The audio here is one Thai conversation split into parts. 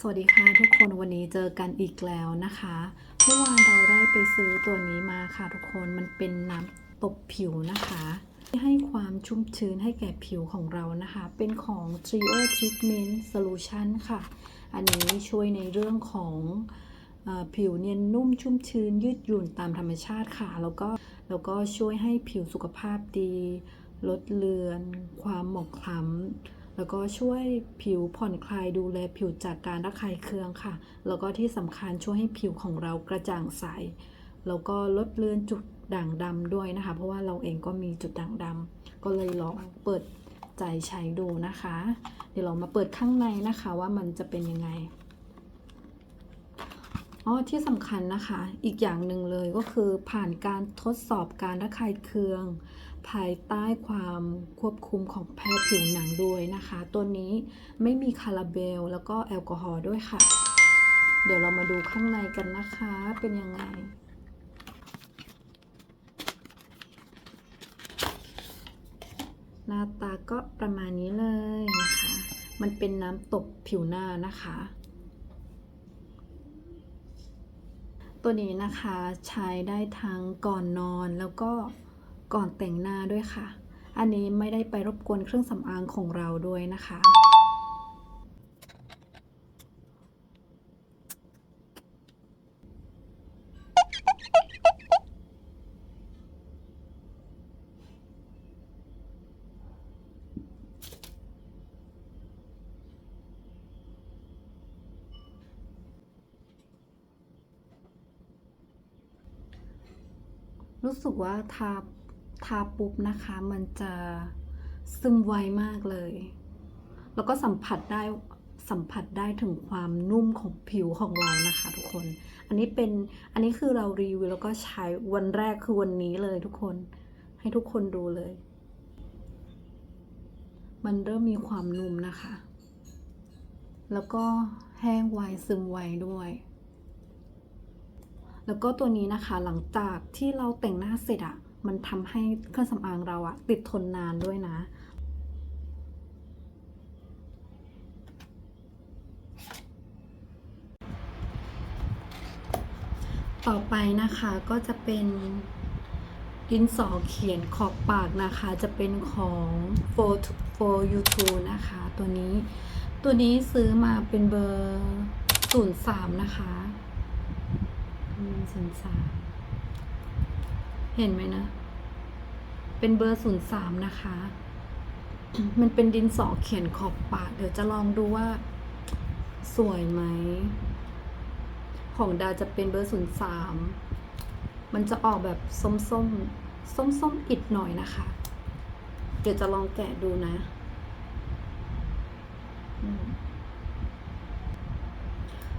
สวัสดีค่ะทุกคนวันนี้เจอกันอีกแล้วนะคะเมื่อวานเราได้ไปซื้อตัวนี้มาค่ะทุกคนมันเป็นน้ำตบผิวนะคะที่ให้ความชุ่มชื้นให้แก่ผิวของเรานะคะ เป็นของ Trio Treatment Solution ค่ะ อันนี้ช่วยในเรื่องของอผิวเนียนนุ่มชุ่มชื้น ยืดหยุ่นตามธรรมชาติค่ะ แล้วก็แล้วก็ช่วยให้ผิวสุขภาพดี ลดเลือน ความหมองคล้ำ แล้วก็ช่วยผิวผ่อนคลายดูแลผิวจากการระคายเคืองค่ะ แล้วก็ที่สำคัญช่วยให้ผิวของเรากระจ่างใส แล้วก็ลดเลือนจุดด่างดำด้วยนะคะ เพราะว่าเราเองก็มีจุดด่างดำก็เลยลองเปิดใจใช้ดูนะคะ เดี๋ยวเรามาเปิดข้างในนะคะว่ามันจะเป็นยังไงอ๋อที่สำคัญนะคะ อีกอย่างหนึ่งเลยก็คือผ่านการทดสอบการระคายเคือง ภายใต้ความควบคุมของแพทย์ผิวหนังด้วยนะคะ ตัวนี้ไม่มีคาราเบลแล้วก็แอลกอฮอล์ด้วยค่ะ เดี๋ยวเรามาดูข้างในกันนะคะเป็นยังไง หน้าตาก็ประมาณนี้เลยนะคะ มันเป็นน้ำตบผิวหน้านะคะตัวนี้นะคะใช้ได้ทั้งก่อนนอนแล้วก็ ก่อนแต่งหน้าด้วยค่ะ อันนี้ไม่ได้ไปรบกวนเครื่องสำอางของเราด้วยนะคะรู้สึกว่าทา ทาปุ๊บนะคะ มันจะซึมไวมากเลย แล้วก็สัมผัสได้สัมผัสได้ถึงความนุ่มของผิวของเรานะคะทุกคน อันนี้เป็นอันนี้คือเรารีวิวแล้วก็ใช้วันแรกคือวันนี้เลยทุกคน ให้ทุกคนดูเลย มันเริ่มมีความนุ่มนะคะ แล้วก็แห้งไวซึมไวด้วย แล้วก็ตัวนี้นะคะหลังจากที่เราแต่งหน้าเสร็จอะ มันทำให้เครื่องสำอางเราอะติดทนนานด้วยนะ ต่อไปนะคะก็จะเป็นดินสอเขียนขอบปากนะคะจะเป็นของ for for you t o นะคะ ตัวนี้ตัวนี้ซื้อมาเป็นเบอร์ 03 นะคะหนึ่งศูนย์สาม เห็นไหมนะ เป็นเบอร์ศูนย์สามนะคะ มันเป็นดินสอเขียนขอบปาก เดี๋ยวจะลองดูว่า สวยไหม ของดาจะเป็นเบอร์ศูนย์สาม มันจะออกแบบส้มส้มส้มส้มอิดหน่อยนะคะ เดี๋ยวจะลองแกะดูนะ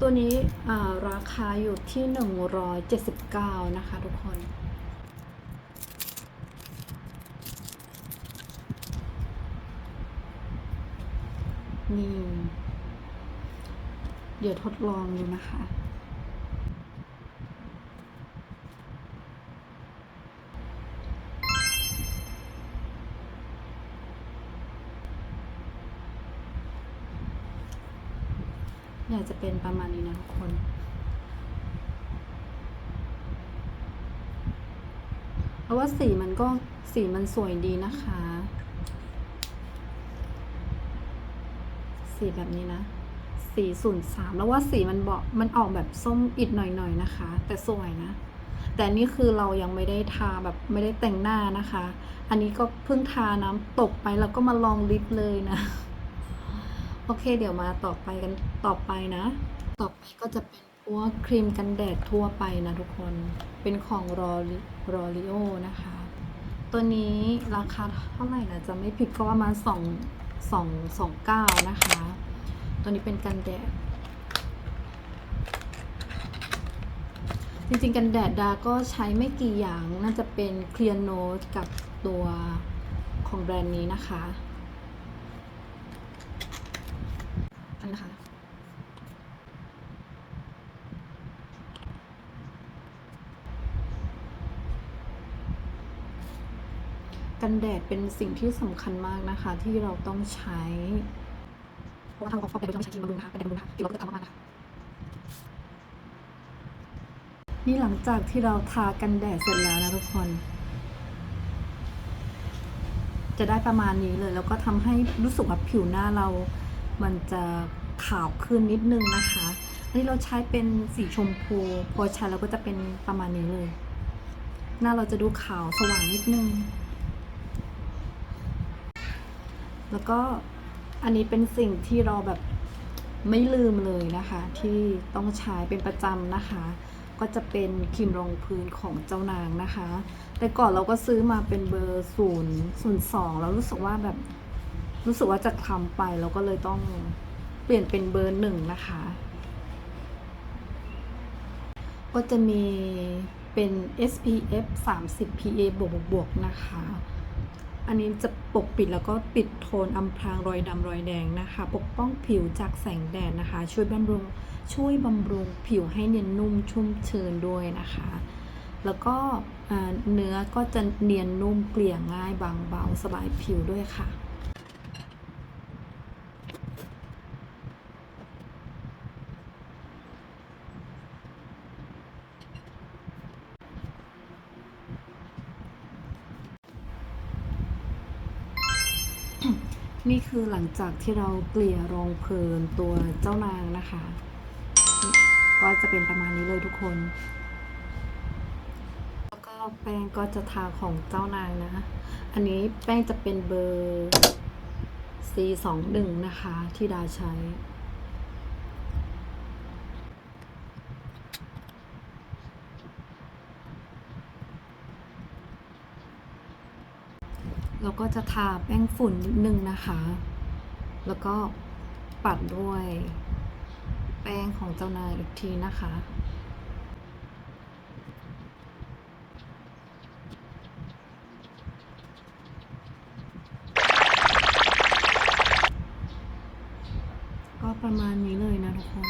ตัวนี้ราคาอยู่ที่ 179 นะคะทุกคน นี่เดี๋ยวทดลองดูนะคะเนี่ยจะเป็นประมาณนี้นะทุกคนเพราะว่าสีมันก็สีมันสวยดีนะคะ สีแบบนี้นะสีศูนย์สามแล้วว่าสีมันเบอกมันออกแบบส้มอิดหน่อยๆนะคะ แต่สวยนะ แต่นี่คือเรายังไม่ได้ทาแบบไม่ได้แต่งหน้านะคะ อันนี้ก็เพิ่งทาน้ำตกไปแล้วก็มาลองลิปเลยนะ โอเคเดี๋ยวมาต่อไปกันต่อไปนะ ต่อไปก็จะเป็นพวกครีมกันแดดทั่วไปนะทุกคนเป็นของรอริรอริโอนะคะ ตัวนี้ราคาเท่าไหร่นะจะไม่ผิดก็ประมาณสอง สองสองเก้านะคะ ตัวนี้เป็นกันแดด จริงๆ กันแดดดาก็ใช้ไม่กี่อย่าง น่าจะเป็น Clear Note กับตัวของแบรนด์นี้นะคะ อันนี้นะคะ กันแดดเป็นสิ่งที่สำคัญมากนะคะ ที่เราต้องใช้เพราะว่าทางของฟอกเป็นโดต้องใช้ครีมบำรุงนะคะเป็นบำรุงนะคะผิวเราก็จะทำมากนะคะนี่หลังจากที่เราทากันแดดเสร็จแล้วนะทุกคน จะได้ประมาณนี้เลยแล้วก็ทำให้รู้สึกว่าผิวหน้าเรา มันจะขาวขึ้นนิดนึงนะคะอันนี้เราใช้เป็นสีชมพูพอใช้เราก็จะเป็นประมาณนี้เลย หน้าเราจะดูขาวสว่างนิดนึง แล้วก็อันนี้เป็นสิ่งที่เราแบบไม่ลืมเลยนะคะ ที่ต้องใช้เป็นประจำนะคะ ก็จะเป็นครีมรองพื้นของเจ้านางนะคะ แต่ก่อนเราก็ซื้อมาเป็นเบอร์ศูนย์ศูนย์สองแล้วรู้สึกว่าแบบรู้สึกว่าจะคล้ำไปเราก็เลยต้องเปลี่ยนเป็นเบอร์หนึ่งนะคะ ก็จะมีเป็น SPF 30 PA บวกบวกๆนะคะ อันนี้จะปกปิดแล้วก็ปิดโทนอำพรางรอยดำรอยแดงนะคะ ปกป้องผิวจากแสงแดดนะคะ ช่วยบำรุงช่วยบำรุงผิวให้เนียนนุ่มชุ่มชื้นด้วยนะคะ แล้วก็เนื้อก็จะเนียนนุ่มเกลี่ยง่ายบางเบาสบายผิวด้วยค่ะ นี่คือหลังจากที่เราเกลี่ยรองเพลินตัวเจ้านางนะคะ ก็จะเป็นประมาณนี้เลยทุกคน แล้วก็แป้งก็จะทาของเจ้านางนะ อันนี้แป้งจะเป็นเบอร์ C21 นะคะที่ดาใช้ แล้วก็จะทาแป้งฝุ่นนิดนึงนะคะ แล้วก็ปัดด้วย แป้งของเจ้านายอีกทีนะคะก็ประมาณนี้เลยนะทุกคน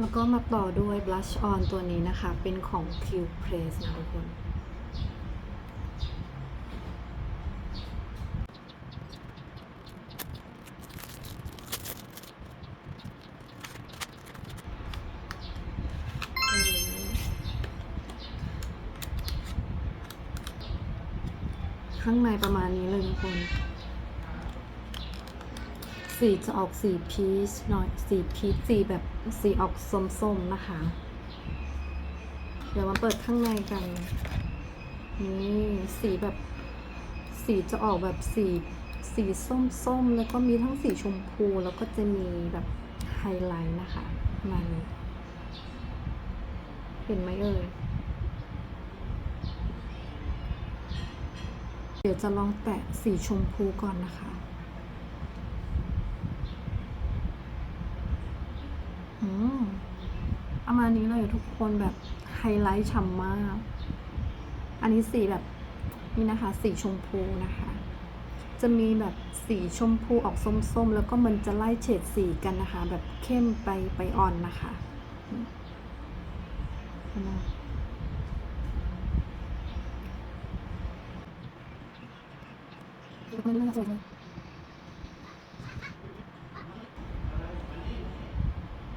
แล้วก็มาต่อด้วย blush on ตัวนี้นะคะ เป็นของ Q Press นะทุกคน ข้างในประมาณนี้เลยทุกคน สีจะออกสีพีชหน่อย สีพีชสีแบบสีออกส้มๆนะคะ เดี๋ยวมาเปิดข้างในกัน นี่สีแบบ สีจะออกแบบสีสีส้มๆ แล้วก็มีทั้งสีชมพูแล้วก็จะมีแบบไฮไลท์นะคะมาณนี้เห็นไหมเอ่ย เดี๋ยวจะลองแตะสีชมพูก่อนนะคะอืมประมาณนี้เลยทุกคนแบบไฮไลท์ฉ่ำมาก อันนี้สีแบบนี่นะคะ สีชมพูนะคะ จะมีแบบสีชมพูออกส้มๆ แล้วก็มันจะไล่เฉดสีกันนะคะ แบบเข้มไปไปอ่อนนะคะเห็นไหม ไม่น่าสวยเลย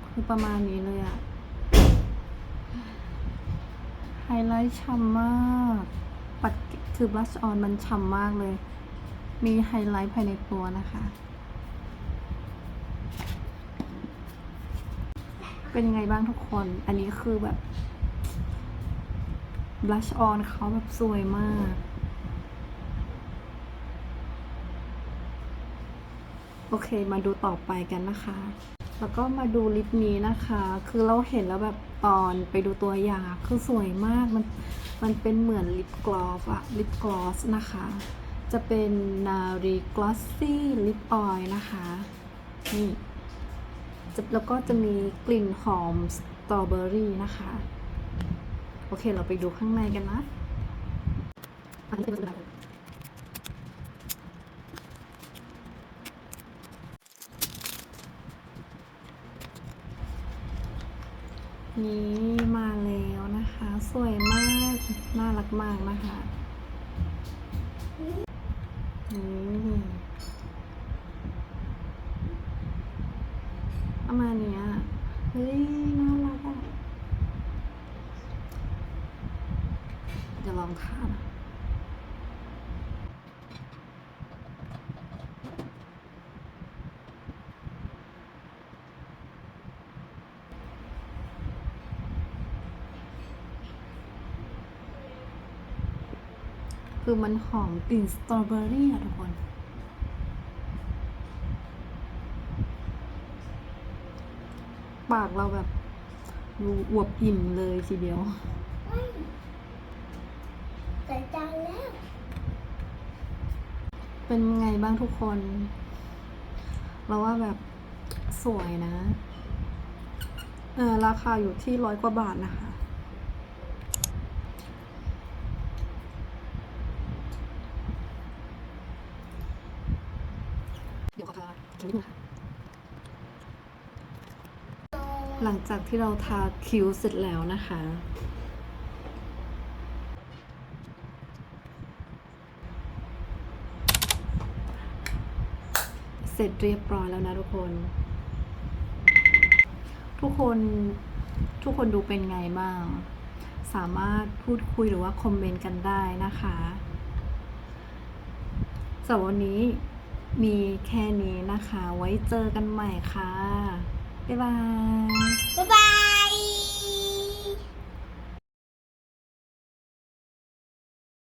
คือประมาณนี้เลยอะไฮไลท์ฉ่ำมากปัดคือบลัชออนมันฉ่ำมากเลย มีไฮไลท์ภายในตัวนะคะ เป็นยังไงบ้างทุกคน อันนี้คือแบบบลัชออนเขาแบบสวยมาก อเคมาดูต่อไปกันนะคะ แล้วก็มาดูลิปนี้นะคะ คือเราเห็นแล้วแบบตอนไปดูตัวอย่างคือสวยมากมันมันเป็นเหมือนลิปกลอสอะลิปกลอสนะคะ จะเป็นนารีกลอสซี่ลิปออยนะคะนี่จะแล้วก็จะมีกลิ่นหอมสตรอเบอรี่นะคะ โอเคเราไปดูข้างในกันนะอันนี้เป็น นี้มาแล้วนะคะ สวยมาก น่ารักมากนะคะนี่ประมาณนี้เฮ้ย คือมันหอมกลิ่นสตรอเบอรี่อะทุกคน ปากเราแบบดูอวบอิ่มเลยทีเดียวใส่จานแล้ว เป็นไงบ้างทุกคน เราว่าแบบสวยนะ เออราคาอยู่ที่ร้อยกว่าบาทนะคะ เดี๋ยวขอทาคิ้วนิดนึงนะคะ หลังจากที่เราทาคิ้วเสร็จแล้วนะคะ เสร็จเรียบร้อยแล้วนะทุกคน ทุกคนทุกคนดูเป็นไงบ้าง สามารถพูดคุยหรือว่าคอมเมนต์กันได้นะคะสำหรับวันนี้ มีแค่นี้นะคะ ไว้เจอกันใหม่ค่ะ บ๊ายบาย บ๊ายบาย